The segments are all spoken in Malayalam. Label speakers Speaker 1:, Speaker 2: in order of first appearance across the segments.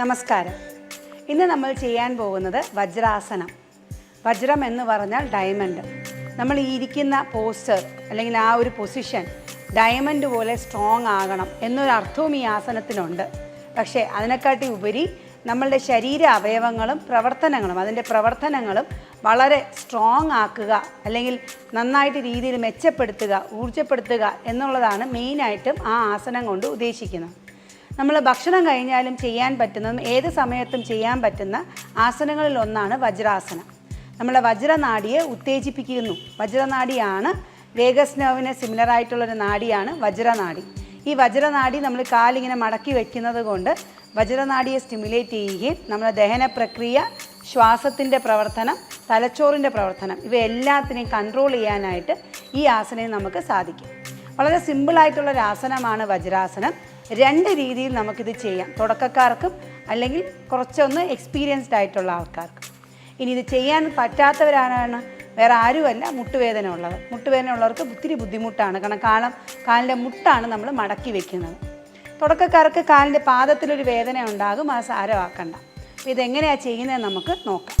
Speaker 1: നമസ്കാരം. ഇന്ന് നമ്മൾ ചെയ്യാൻ പോകുന്നത് വജ്രാസനം. വജ്രം എന്ന് പറഞ്ഞാൽ ഡയമണ്ട് നമ്മൾ ഈ ഇരിക്കുന്ന പോസ്റ്റർ അല്ലെങ്കിൽ ആ ഒരു പൊസിഷൻ ഡയമണ്ട് പോലെ സ്ട്രോങ് ആകണം എന്നൊരു അർത്ഥവും ഈ ആസനത്തിനുണ്ട് പക്ഷേ അതിനെക്കാട്ടി ഉപരി നമ്മളുടെ ശരീര അവയവങ്ങളും പ്രവർത്തനങ്ങളും അതിന്റെ പ്രവർത്തനങ്ങളും വളരെ സ്ട്രോങ് ആക്കുക അല്ലെങ്കിൽ നന്നായിട്ട് രീതിയിൽ മെച്ചപ്പെടുത്തുക ഊർജപ്പെടുത്തുക എന്നുള്ളതാണ് മെയിനായിട്ടും ആ ആസനം കൊണ്ട് ഉദ്ദേശിക്കുന്നത്. നമ്മൾ ഭക്ഷണം കഴിഞ്ഞാലും ചെയ്യാൻ പറ്റുന്നതും ഏത് സമയത്തും ചെയ്യാൻ പറ്റുന്ന ആസനങ്ങളിൽ ഒന്നാണ് വജ്രാസനം. നമ്മളെ വജ്രനാടിയെ ഉത്തേജിപ്പിക്കുന്നു. വജ്രനാടിയാണ് വേഗസ് നെർവിന് സിമിലർ ആയിട്ടുള്ളൊരു നാഡിയാണ് വജ്രനാടി. ഈ വജ്രനാടി നമ്മൾ കാലിങ്ങനെ മടക്കി വെക്കുന്നത് കൊണ്ട് വജ്രനാടിയെ സ്റ്റിമുലേറ്റ് ചെയ്യുകയും നമ്മുടെ ദഹന പ്രക്രിയ ശ്വാസത്തിന്റെ പ്രവർത്തനം തലച്ചോറിന്റെ പ്രവർത്തനം ഇവയെല്ലാത്തിനെയും കൺട്രോൾ ചെയ്യാനായിട്ട് ഈ ആസനം നമുക്ക് സാധിക്കും. വളരെ സിമ്പിളായിട്ടുള്ളൊരു ആസനമാണ് വജ്രാസനം. രണ്ട് രീതിയിൽ നമുക്കിത് ചെയ്യാം. തുടക്കക്കാർക്കും അല്ലെങ്കിൽ കുറച്ചൊന്ന് എക്സ്പീരിയൻസ്ഡ് ആയിട്ടുള്ള ആൾക്കാർക്കും. ഇനി ഇത് ചെയ്യാൻ പറ്റാത്തവരാണ് വേറെ ആരുമല്ല. മുട്ടുവേദന ഉള്ളത്. മുട്ടുവേദന ഉള്ളവർക്ക് ഒത്തിരി ബുദ്ധിമുട്ടാണ്. കാരണം കാലം കാലിന്റെ മുട്ടാണ് നമ്മൾ മടക്കി വെക്കുന്നത്. തുടക്കക്കാർക്ക് കാലിന്റെ പാദത്തിലൊരു വേദന ഉണ്ടാകും. അത് സാരമാക്കണ്ട. അപ്പോൾ ഇതെങ്ങനെയാണ് ചെയ്യുന്നത് നമുക്ക് നോക്കാം.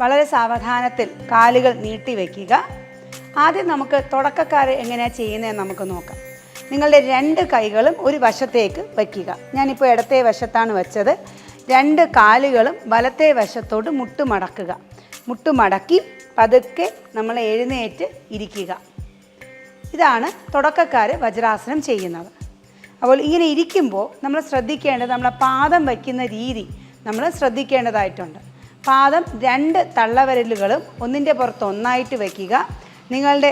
Speaker 1: വളരെ സാവധാനത്തിൽ കാലുകൾ നീട്ടി വയ്ക്കുക ആദ്യം നമുക്ക് തുടക്കക്കാർ എങ്ങനെയാണ് ചെയ്യുന്നതെന്ന് നമുക്ക് നോക്കാം. നിങ്ങളുടെ രണ്ട് കൈകളും ഒരു വശത്തേക്ക് വയ്ക്കുക. ഞാനിപ്പോൾ ഇടത്തെ വശത്താണ് വെച്ചത്. രണ്ട് കാലുകളും വലത്തെ വശത്തോട്ട് മുട്ടുമടക്കുക. മുട്ടുമടക്കി പതുക്കെ നമ്മൾ എഴുന്നേറ്റ് ഇരിക്കുക. ഇതാണ് തുടക്കക്കാർ വജ്രാസനം ചെയ്യുന്നത്. അപ്പോൾ ഇങ്ങനെ ഇരിക്കുമ്പോൾ നമ്മൾ ശ്രദ്ധിക്കേണ്ടത് നമ്മളെ പാദം വയ്ക്കുന്ന രീതി നമ്മൾ ശ്രദ്ധിക്കേണ്ടതായിട്ടുണ്ട്. പാദം രണ്ട് തള്ളവരലുകളും ഒന്നിന്റെ പുറത്ത് ഒന്നായിട്ട് വയ്ക്കുക. നിങ്ങളുടെ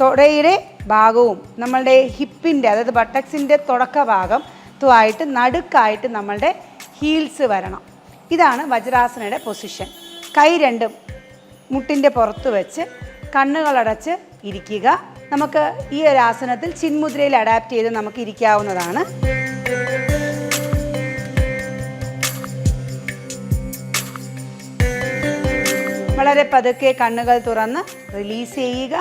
Speaker 1: തുടയുടെ ഭാഗവും നമ്മളുടെ ഹിപ്പിന്റെ അതായത് ബട്ടക്സിന്റെ തുടക്ക ഭാഗം ത്തുമായിട്ട് നടുക്കായിട്ട് നമ്മളുടെ ഹീൽസ് വരണം. ഇതാണ് വജ്രാസനയുടെ പൊസിഷൻ. കൈ രണ്ടും മുട്ടിന്റെ പുറത്ത് വെച്ച് കണ്ണുകളടച്ച് ഇരിക്കുക. നമുക്ക് ഈ ഒരു ആസനത്തിൽ ചിന്മുദ്രയിൽ അഡാപ്റ്റ് ചെയ്ത് നമുക്ക് ഇരിക്കാവുന്നതാണ്. വളരെ പതുക്കെ കണ്ണുകൾ തുറന്ന് റിലീസ് ചെയ്യുക.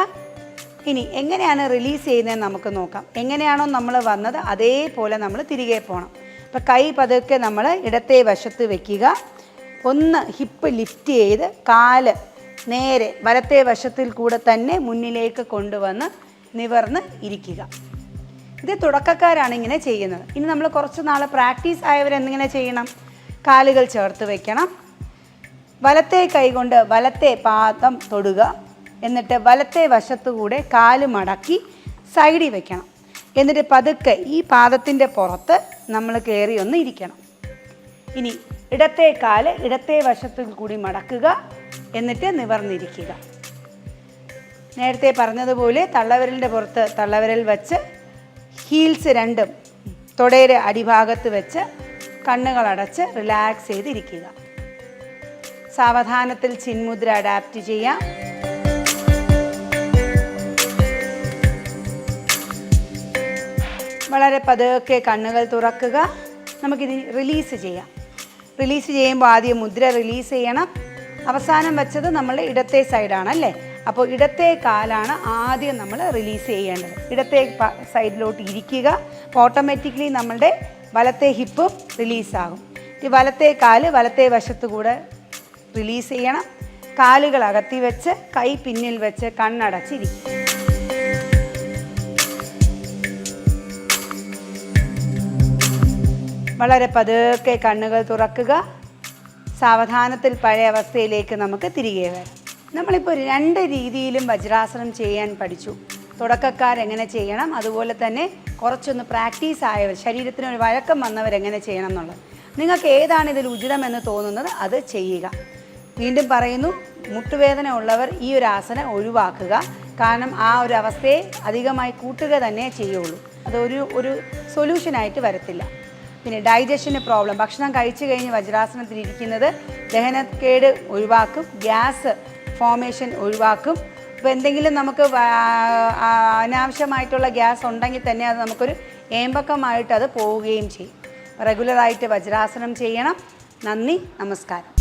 Speaker 1: ഇനി എങ്ങനെയാണ് റിലീസ് ചെയ്യുന്നത് നമുക്ക് നോക്കാം. എങ്ങനെയാണോ നമ്മൾ വന്നത് അതേപോലെ നമ്മൾ തിരികെ പോകണം അപ്പോൾ കൈ പതുക്കെ നമ്മൾ ഇടത്തെ വശത്ത് വെക്കുക. ഒന്ന് ഹിപ്പ് ലിഫ്റ്റ് ചെയ്ത് കാൽ നേരെ വലത്തെ വശത്തിൽ കൂടെ തന്നെ മുന്നിലേക്ക് കൊണ്ടുവന്ന് നിവർന്ന് ഇരിക്കുക. ഇത് തുടക്കക്കാരാണ് ഇങ്ങനെ ചെയ്യുന്നത്. ഇനി നമ്മൾ കുറച്ച് നാൾ പ്രാക്ടീസ് ആയവരെന്നിങ്ങനെ ചെയ്യണം? കാലുകൾ ചേർത്ത് വെക്കണം. വലത്തെ കൈകൊണ്ട് വലത്തെ പാദം തൊടുക. എന്നിട്ട് വലത്തെ വശത്തുകൂടെ കാൽ മടക്കി സൈഡിൽ വെക്കണം. എന്നിട്ട് പതുക്കെ ഈ പാദത്തിന്റെ പുറത്ത് നമ്മൾ കയറി ഒന്ന് ഇരിക്കണം. ഇനി ഇടത്തെ കാൽ ഇടത്തെ വശത്തിൽ കൂടി മടക്കുക. എന്നിട്ട് നിവർന്നിരിക്കുക. നേരത്തെ പറഞ്ഞതുപോലെ തള്ളവിരലിന്റെ പുറത്ത് തള്ളവിരൽ വച്ച് ഹീൽസ് രണ്ടും തുടയുടെ അടിഭാഗത്ത് വെച്ച് കണ്ണുകളടച്ച് റിലാക്സ് ചെയ്തിരിക്കുക. സാവധാനത്തിൽ ചിന്മുദ്ര അഡാപ്റ്റ് ചെയ്യാം. വളരെ പതുക്കെ കണ്ണുകൾ തുറക്കുക. നമുക്കിത് റിലീസ് ചെയ്യാം. റിലീസ് ചെയ്യുമ്പോൾ ആദ്യം മുദ്ര റിലീസ് ചെയ്യണം. അവസാനം വെച്ചത് നമ്മൾ ഇടത്തെ സൈഡാണ് അല്ലേ? അപ്പോൾ ഇടത്തെ കാലാണ് ആദ്യം നമ്മൾ റിലീസ് ചെയ്യേണ്ടത്. ഇടത്തെ സൈഡിലോട്ട് ഇരിക്കുക. ഓട്ടോമാറ്റിക്കലി നമ്മളുടെ വലത്തെ ഹിപ്പും റിലീസാകും ഈ വലത്തെ കാൽ വലത്തെ വശത്തു കൂടെ റിലീസ് ചെയ്യണം. കാലുകൾ അകത്തി വെച്ച് കൈ പിന്നിൽ വെച്ച് കണ്ണടച്ചിരിക്കും വളരെ പതുക്കെ കണ്ണുകൾ തുറക്കുക. സാവധാനത്തിൽ പഴയ അവസ്ഥയിലേക്ക് നമുക്ക് തിരികെ വരാം. നമ്മളിപ്പോൾ രണ്ട് രീതിയിലും വജ്രാസനം ചെയ്യാൻ പഠിച്ചു. തുടക്കക്കാർ എങ്ങനെ ചെയ്യണം? അതുപോലെ തന്നെ കുറച്ചൊന്ന് പ്രാക്ടീസ് ആയവർ ശരീരത്തിന് ഒരു വഴക്കം വന്നവരെങ്ങനെ ചെയ്യണം എന്നുള്ളത്. നിങ്ങൾക്ക് ഏതാണ് ഇതിൽ ഉചിതമെന്ന് തോന്നുന്നത് അത് ചെയ്യുക. വീണ്ടും പറയുന്നു മുട്ടുവേദന ഉള്ളവർ ഈ ഒരു ആസനം ഒഴിവാക്കുക. കാരണം ആ ഒരു അവസ്ഥയെ അധികമായി കൂട്ടുക തന്നെ ചെയ്യുള്ളൂ. അതൊരു ഒരു സൊല്യൂഷനായിട്ട് വരത്തില്ല. പിന്നെ ഡൈജഷന് പ്രോബ്ലം ഭക്ഷണം കഴിച്ചു കഴിഞ്ഞ് വജ്രാസനത്തിൽ ഇരിക്കുന്നത് ദഹനക്കേട് ഒഴിവാക്കും ഗ്യാസ് ഫോമേഷൻ ഒഴിവാക്കും. ഇപ്പോൾ എന്തെങ്കിലും നമുക്ക് അനാവശ്യമായിട്ടുള്ള ഗ്യാസ് ഉണ്ടെങ്കിൽ തന്നെ അത് നമുക്കൊരു ഏമ്പക്കമായിട്ട് അത് പോവുകയും ചെയ്യും. റെഗുലറായിട്ട് വജ്രാസനം ചെയ്യണം. നന്ദി നമസ്കാരം.